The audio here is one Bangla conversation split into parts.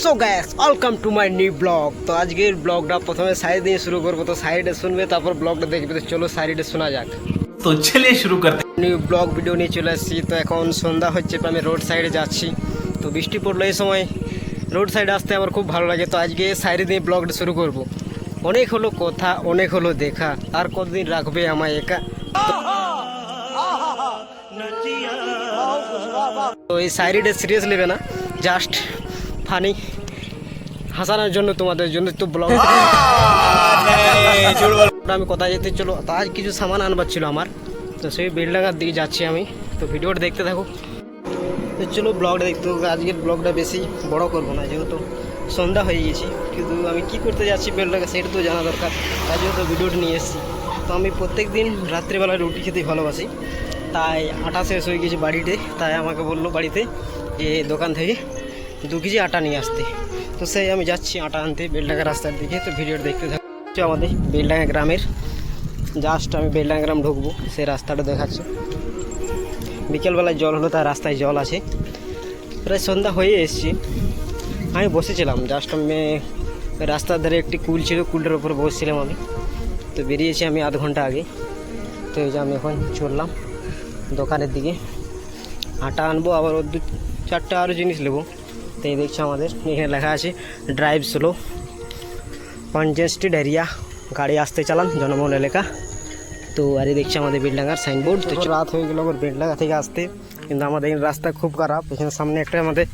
So guys welcome to my new vlog তো আজকের ব্লগটা প্রথমে সাইড দিয়ে শুরু করব। তো সাইডে শুনবে তারপর ব্লগটা দেখবে। তো চলো সাইডে শোনা যাক। তো চলে শুরু করতে। নিউ ব্লগ ভিডিও নিয়ে চলে আসছি। তো এখন সন্ধ্যা হচ্ছে আমি রোড সাইডে যাচ্ছি। তো বৃষ্টি পড়ল এই সময়। রোড সাইডে আসতে আমার খুব ভালো লাগে। তো আজকে সাইডে দিয়ে ব্লগটা শুরু করব। অনেক হলো কথা অনেক হলো দেখা। আর কতদিন রাখবে আমায় একা? তো এই সাইডে সিরিয়াস নেবে না। জাস্ট ফানি হাসানোর জন্য তোমাদের জন্য তো ব্লগ আমি কোথায় যেতে চলো তা আজ কিছু সামান আনবার ছিল আমার। তো সেই বেলডাঙ্গার দিকে যাচ্ছি আমি। তো ভিডিওটা দেখতে থাকো। তো চলো ব্লগটা দেখতে থাকো। আজকের ব্লগটা বেশি বড় করব না যেহেতু সন্ধ্যা হয়ে গেছে কিন্তু আমি কি করতে যাচ্ছি বেলডাঙ্গা সেটা তো জানা দরকার। তাই জন্য তো ভিডিওটা নিয়ে এসেছি। তো আমি প্রত্যেক দিন রাত্রিবেলা রুটি খেতে ভালোবাসি। তাই আটা শেষ হয়ে গেছে বাড়িতে, তাই আমাকে বলল বাড়িতে যে দোকান থেকে দু কেজি আটা নিয়ে আসতে। তো সেই আমি যাচ্ছি আটা আনতে বেলডাঙ্গা রাস্তার দিকে। তো ভিডিওটা দেখতে থাকো হচ্ছে আমাদের বেলডাঙ্গা গ্রামের। জাস্ট আমি বেলডাঙ্গা গ্রাম ঢুকবো, সেই রাস্তাটা দেখাচ্ছে। বিকেলবেলায় জল হলো তার রাস্তায় জল আছে। প্রায় সন্ধ্যা হয়ে এসেছি। আমি বসেছিলাম জাস্ট আমি রাস্তার ধারে একটি কুল ছিল কুলটার উপর বসছিলাম আমি। তো বেরিয়েছি আমি আধ ঘণ্টা আগে। তো এই যে আমি এখন চললাম। দোকানের দিকে। আটা আনব, আবার ওর দু চারটা আরও জিনিস নেব। তো এই দেখছ আমাদের, এখানে লেখা আছে ড্রাইভ স্লো কনজেস্টেড এরিয়া গাড়ি আসতে চালান, জনবহুল এলাকা। তো আর এই দেখছি আমাদের বেলডাঙ্গার সাইনবোর্ড তো রাত হয়ে গেল আবার বেলডাঙ্গা থেকে আসতে। কিন্তু আমাদের রাস্তা খুব খারাপ, এখানে সামনে একটা আমাদের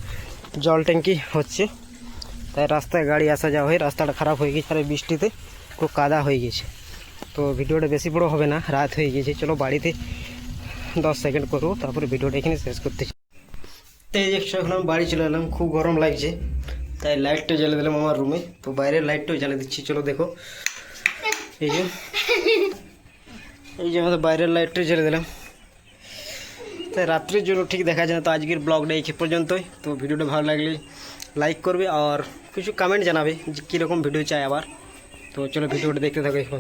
জল ট্যাঙ্কি হচ্ছে। তাই রাস্তায় গাড়ি আসা যাওয়া হয় রাস্তাটা খারাপ হয়ে গেছে, আর বৃষ্টিতে খুব কাদা হয়ে গেছে। তো ভিডিওটা বেশি বড় হবে না, রাত হয়ে গেছে। চলো, বাড়িতে দশ সেকেন্ড করব, তারপরে ভিডিওটা এখানে শেষ করতে। তো এই এখন আমি বাড়ি চলে এলাম, খুব গরম লাগছে, তাই লাইটটা জ্বালিয়ে দিলাম আমার রুমে তো বাইরের লাইটটাও জ্বালিয়ে দিচ্ছি, চলো দেখো। এই যে এই যে আমাদের বাইরের লাইটটা জ্বালিয়ে দিলাম। তাই রাত্রির জন্য ঠিক দেখা যায় না, তো আজকের ব্লগটা এই পর্যন্তই। তো ভিডিওটা ভালো লাগলে লাইক করবে, আর কিছু কমেন্ট জানাবে যে কীরকম ভিডিও চাই আবার। তো চলো ভিডিওটা দেখতে থাকো এখন।